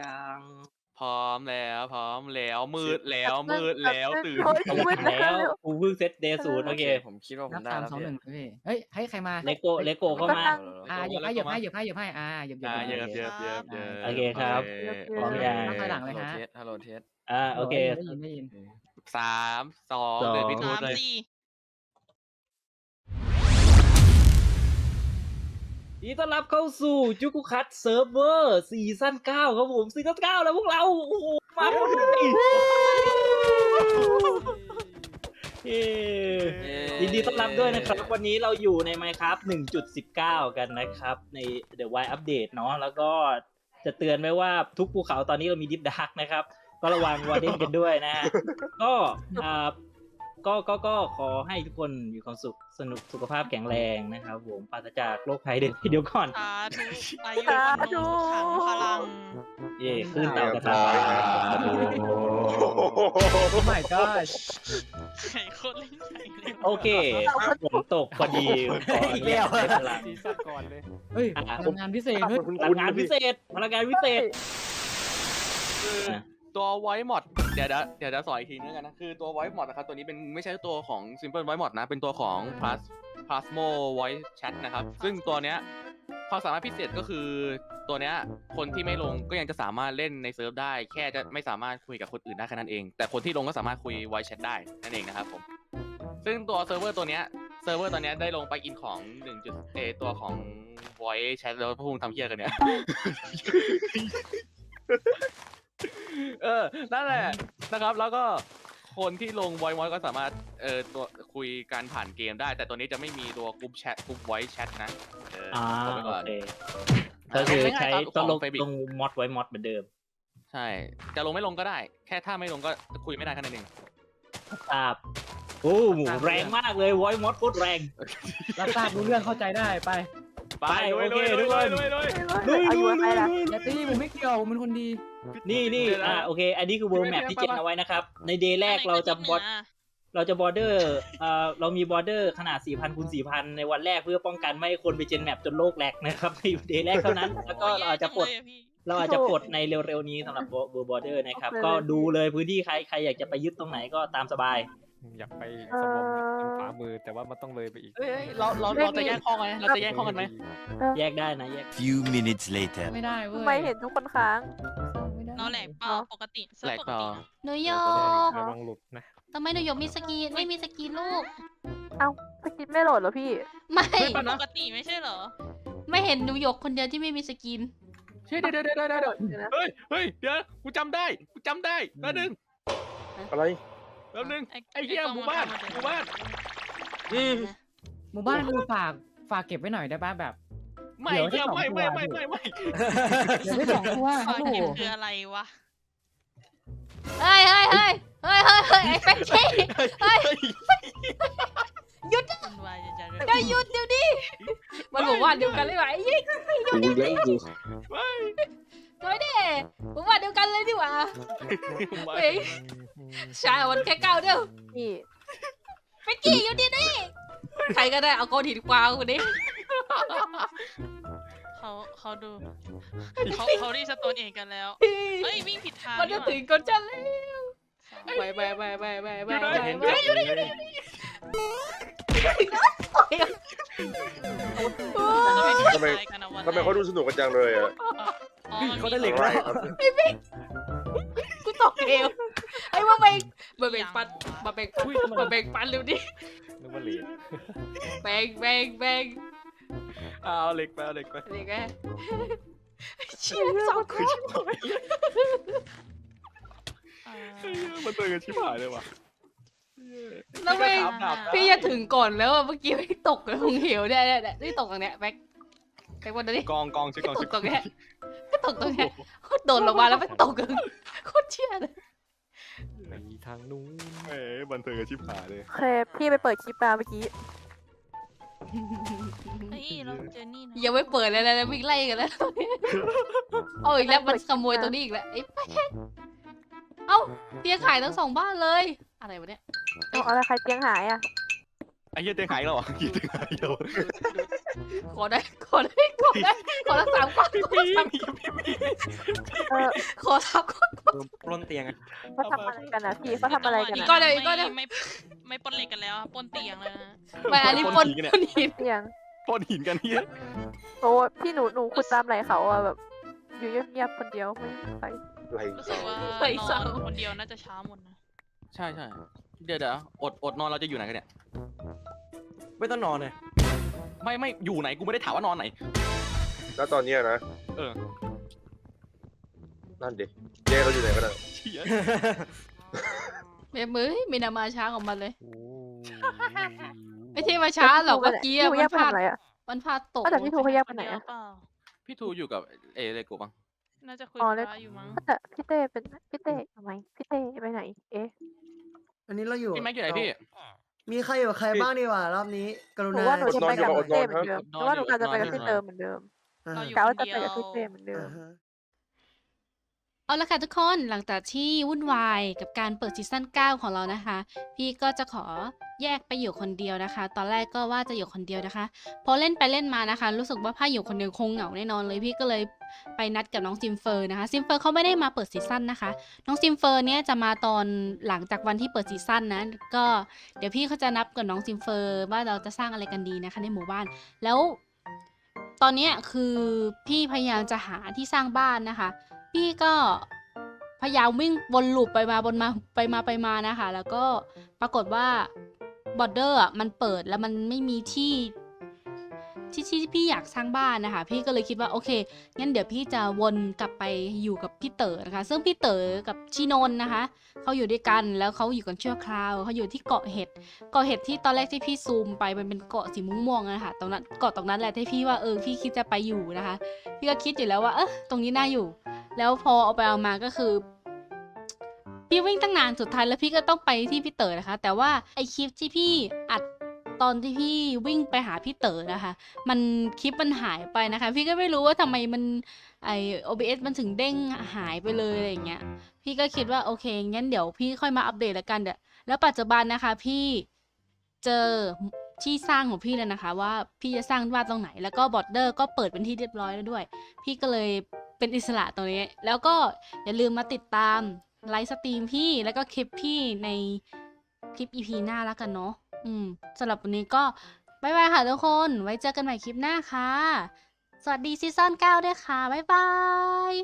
ยังพร้อมแล้วพร้อมแล้วมืดแล้วมืดแล้วตื่นโอ้ยมืดแล้แล้ววกูเพิ่งเซตเดย์ศูนย์โอเคผมคิดว่าผนัมบได้สามแล้วสองพี่หนึ่งพี่เฮ้ยให้ใครมาเลโก้เลโก้เข้ามาอ่าเหยียบให้เหยียบให้เหยียบให้เหยียบให้อ่าเหยียบเหยียบอ่าเหเยยียอะบเยอะเยอะเยอะโอเคครับพร้อมยังนับถอยหลังเลยฮะฮัลโหลเทสอ่าโอเคได้ยินได้ยินสามสองสองเดินพิทูสามเลย ยินดีต้อนรับเข้าสู่จุกุคัตเซิร์ฟเวอร์ซีซั่นเก้าครับผมซีซั่นเก้าแล้วพวกเรา โอ้โห มาหมดเลยเย้ยินดีต้อนรับด้วยนะครับ วันนี้เราอยู่ใน Minecraft 1.19 กันนะครับ ใน The Wild Update เนาะแล้วก็จะเตือนไว้ว่าทุกภูเขาตอนนี้เรามีดิฟดักนะครับ ก็ระวังวอร์เดนกันด้วยนะฮะก็อ่า ก็ก็ก็ขอให้ทุกคนมีความสุขสนุกสุขภาพแข็งแรงนะครับ ผมปราศจากโรคภัยเดี๋ยวเดี๋ยวก่อน สาธุอายุวันโนสุขังพลัง เย่ขึ้นเตากระทะโอ้ my god ไข่คนเล่นไข่เร็วโอเคฝนตกพอดีขออีกแล้วใช้พลังซีซั่นก่อนเลยเฮ้ยอะพลังงานพิเศษเฮ้ยพลังงานพิเศษพลังงานพิเศษอะตัวไวท์มอด เดี๋ยวเดี๋ยวเดี๋ยวจะสอนอีกทีนึงกันนะ คือตัวไวท์มอดนะครับ ตัวนี้เป็นไม่ใช่ตัวของ Simple White Mod นะ เป็นตัวของ Plus Plasmo Voice Chat นะครับ ซึ่งตัวเนี้ยความสามารถพิเศษก็คือตัวเนี้ยคนที่ไม่ลงก็ยังจะสามารถเล่นในเซิร์ฟได้ แค่จะไม่สามารถคุยกับคนอื่นได้แค่นั้นเอง แต่คนที่ลงก็สามารถคุย Voice Chat ได้นั่นเองนะครับผม ซึ่งตัวเซิร์ฟเวอร์ตัวเนี้ยเซิร์ฟเวอร์ตัวเนี้ยได้ลงไปอินของ1จุดเอตัวของ Voice Chat แล้วพวกมึงทำเฮี้ยกันเนี่ย เออ นั่นแหละนะครับ แล้วก็คนที่ลง voice voice ก็สามารถเอ่อตัวคุยการผ่านเกมได้ แต่ตัวนี้จะไม่มีตัวกลุ่มแชทกลุ่ม voice chat นะเอออ่าบอกไว้โอก่อนเคก็คือใช้ง่ายๆครับต้องลงของ Fabric ตรงมอดไว้มอดเหมือนเดิมใช่ จะลงไม่ลงก็ได้ แค่ถ้าไม่ลงก็คุยไม่ได้แค่นั้นเองทราบโอ้หมูแรงมากเลยไว้มอดโคตรแรง รับทราบรู้เรื่องเข้าใจได้ไป ไปลุยโอเคลุยทุกคนลุยลุยลุยอาลุยุยอะไรล่ะอย่าตีผมไม่เกี่ยวผมเป็นคนดี นี่นี่เดี๋ยวนะอ่าโอเค อันนี้คือ world map ที่เจนเอาไว้นะครับ ในเดย์แรกเราจะบอดอันไหนเราจะบอร์เดอร์เอ่อเรามีบอร์เดอร์ขนาด 4,000คูณ4,000 ในวันแรกเพื่อป้องกันไม่ให้คนไปเจนแมปจนโลกแหลกนะครับในเดย์แรกเท่านั้น แล้วก็โอ้ยเราอาจจะปลดแย่จังเลยอะพี่เราอาจจะปลดในเร็วๆนี้สำหรับเบอร์บอร์เดอร์นะครับ ก็ดูเลยพื้นที่ใครใครอยากจะไปยึดตรงไหนก็ตามสบาย อยากไปสมองตรงขวามือแต่ว่ามันต้องเลยไปอีกเอ้ยเราเราเราจะแยกห้องไหมเราจะแยกห้องกันไหมแยกได้นะแยก Few minutes later. ไม่ได้เว้ยทำไมเห็นทุกคนค้างไม่ได้น้องแหลกเปล่าปกติเซิแหลร์ฟกปกเปล่าตินะหนูโยกระวังหลุดนะทำไมหนูโยกมีสกีนไม่มีสกีนลูกสกินไม่โหลดเหรอพี่ ไม่ปกติไม่ใช่เหรอ ไม่เห็นหนูโยกคนเดียวที่ไม่มีสกินเฮ้ยเดี๋ยวเดี๋ยวเดี๋ยวเดี๋ยวเดี๋ยวเดี๋ยวนะเฮ้ยเฮ้ยเดี๋ยวกูจำได้กูจำได้แป๊บนึงอะไร แป๊บนึงไอ้ไอ้เหี้ยกล้องหมู่บ้านมันทำหมามู่บ้านหมู่บ้านกูฝากฝากเก็บไว้หน่อยได้ป่ะแบบ ไม่เดี๋ยวให้เหี้ยสองไม่ตัวไม่ไม่ไม่ไม่เดี๋ยวได้สองตัวฝาฮักลโหลเก็บคืออะไรวะเฮ้ยเฮ้ยเฮ้ยเฮ้ยเฮ้ยเฮ้ยไอ้เป็ดชี่คุณวายจะจะก็หยุดเดี๋ยวดิมันบอกว่าเดียวกันเลยว่ะไอ้ยี่หยุดเดี๋ยวดิไม่ได้ผมว่าเดียวกันเลยดีกว่าเฮ้ย ใช่วันแค่เก้าเดียวนี่เป็ดกี้อยู่ดีนี่ใครก็ได้เอาก้อนหินกวางคนนี้เขาเขาดูเขาเขารีสโตนเองกันแล้วเอ้ยวิ่งผิดทางมันจะนี่หว่าถึงก้นฉันแล้วไปไปไปไปไปไปไปไปทำไมทำไมเขาดูสนุกกันจังเลยอะเขาได้เหล็กอะไรแล้วครับ กูตกเอว ไอ้มาแบ่งมาแบ่งปันมาแบ่งปันมาแบ่งปันเร็วดินึกว่าเหรียญแบ่งแบ่งแบ่งเอาเหล็กไปเอาเหล็กไปนี่ไงเชี่ยสองคนอ่ามันตื่นกันชิบหายเลยว่ะแล้วไม่ถามดาบพี่จะถึงก่อนแล้วอะเมื่อกี้ไม่ตกลงเหวเนี่ยเนี่ยเนี่ยนี่ตกตรงเนี้ยแบ็คแบ็ควันนี้กองกองชิกองตชิกตรงเนี้ยก็ตกตรงเนี้ยโคตรโดนลงมาแล้วไปตกกันโคตรเชี่ยเลยไป ทางนู้นเอ้ยบันเทิงกันชิบหายเลยเคยพี่ไปเปิดคลิปมาเมื่อกี้ เฮ้ยเราเจอนี่นะยังไม่เปิดเลยนะวิ่งไล่กันแล้วตอนนี้เอาอีกแล้วมันขโมยตรงนี้อีกแล้วไอ้แป๊กเอ้าเตียงขายทั้งสองบ้านเลย อะไรวะเนี่ยเอาอะไรใครเตียงหายอะ ไอ้เหี้ยเตียงหายแล้วเหรอเหี้ยเตียงหายแล้วขอได้ขอได้ขอได้ขอละสามก้อนขอละสามเออขอสามก้อน ปล้นเตียงอะเขาทำอะไรกันนะพี่เขาทำอะไรกันอีกนะก้อนเดียวอีกก้อนเดียว ไม่ไม่ปนเหล็กกันแล้วอะปนเตียงเลยนะไม่อันนี้ปนปนหินเสียงปล้นหินกันเหี้ยโอ้พี่หนูหนูขุดตามไหลเขาอะแบบ อยู่เงียบๆคนเดียวไม่มีใคร ไรรู้สึกเสาว่านอนคนเดียวน่าจะช้าหมดนะใช่ใช่เดี๋ยวเดี๋ยวอดอดนอนเราจะอยู่ไหนกันเนี่ย ไม่ต้องนอนเลยไม่ไม่อยู่ไหนกูไม่ได้ถามว่านอนไหน แล้วตอนเนี้ยนะเออ นั่นดิ เจ๊เราอยู่ไหนกันอะเชี่ยเมมมือไม่นามาช้าของมันเลย โอ้ไม่ใช่มาช้าหรอกเมื่อกี้พี่อะหนูมัแยนกไปพลาดทำอะไรอะมันพลาดตกก็แต่พี่ทูเขาแยกไปไหนคนเดียวอะ เปล่าพี่ทูอยู่กับเอเลโกบ้างน่าจะคุยอ๋อกับเลยพระอยู่มั้งก็แต่พี่เต้เป็นพี่เต้ทำไมพี่เต้ไปไหน เอ๊ะอันนี้เราอยู่พี่แม็กอยู่ไหนพี่ มีใครอยู่กับใครบ้างดีกว่ารอบนี้ กรุหนูณาว่าหนูจะไปกับพี่เต้เหมือนเดิมหนนูอนว่าหนูอยู่กะจะไปกับนอนอยู่พี่เติมเหมือนเดิมอ่าเราอยู่ กะคว่านจะเดีไปยวกับพี่เต้เหมือนเดิมอ่าฮะ เอาละค่ะทุกคนหลังจากที่วุ่นวายกับการเปิดซีซั่น9 ของเรานะคะ พี่ก็จะขอแยกไปอยู่คนเดียวนะคะ ตอนแรกก็ว่าจะอยู่คนเดียวนะคะ พอเล่นไปเล่นมานะคะ รู้สึกว่าถ้าอยู่คนเดียวคงเหงาแน่นอนเลยพี่ก็เลยไปนัดกับน้องซิมเฟอร์นะคะซิมเฟอร์เขาไม่ได้มาเปิดซีซั่นนะคะ น้องซิมเฟอร์เนี่ยจะมาตอนหลังจากวันที่เปิดซีซั่นนะก็เดี๋ยวพี่เขาจะนับกับน้องซิมเฟอร์ว่าเราจะสร้างอะไรกันดีนะคะในหมู่บ้านแล้ว ตอนเนี้ยคือพี่พยายามจะหาที่สร้างบ้านนะคะ พี่ก็พยายามวิ่งวนลูปไปมาบนมาไปมาไปมานะคะ แล้วก็ปรากฏว่าบอร์เดอร์มันเปิดแล้วมันไม่มีที่ที่ที่พี่อยากสร้างบ้านนะคะ พี่ก็เลยคิดว่าโอเคงั้นเดี๋ยวพี่จะวนกลับไปอยู่กับพี่เต๋อนะคะ ซึ่งพี่เต๋อกับชินนนะคะเขาอยู่ด้วยกันแล้วเขาอยู่กันชั่วคราวเขาอยู่ที่เกาะเห็ดเกาะเห็ดที่ตอนแรกที่พี่ซูมไปมันเป็นเกาะสีม่วงๆนะคะตรงนั้นเกาะตรงนั้นแหละที่พี่ว่าเออพี่คิดจะไปอยู่นะคะ พี่ก็คิดอยู่แล้วว่าเออตรงนี้น่าอยู่ แล้วพอเอาไปเอามาก็คือ พี่วิ่งตั้งนานสุดท้ายแล้วพี่ก็ต้องไปที่พี่เต๋อนะคะ แต่ว่าไอคลิปที่พี่อัดตอนที่พี่วิ่งไปหาพี่เต๋อนะคะ มันคลิปมันหายไปนะคะ พี่ก็ไม่รู้ว่าทำไมมันไอ OBS มันถึงเด้งหายไปเลยอะไรอย่างเงี้ย พี่ก็คิดว่าโอเคงั้นเดี๋ยวพี่ค่อยมาอัปเดตแล้วกันเดี๋ยวแล้วปัจจุบันนะคะ พี่เจอ ที่สร้างของพี่แล้วนะคะ ว่าพี่จะสร้างบ้านตรงไหน แล้วก็บอร์ดเดอร์ก็เปิดเป็นที่เรียบร้อยแล้วด้วย พี่ก็เลยเป็นอิสระตรงนี้ แล้วก็อย่าลืมมาติดตามไลฟ์สตรีมพี่แล้วก็คลิปพี่ในคลิป EP หน้าแล้วกันเนาะอืมสำหรับวันนี้ก็บายบายค่ะทุกคน ไว้เจอกันใหม่คลิปหน้าค่ะ สวัสดีซีซั่น9ด้วยค่ะ บ๊ายบาย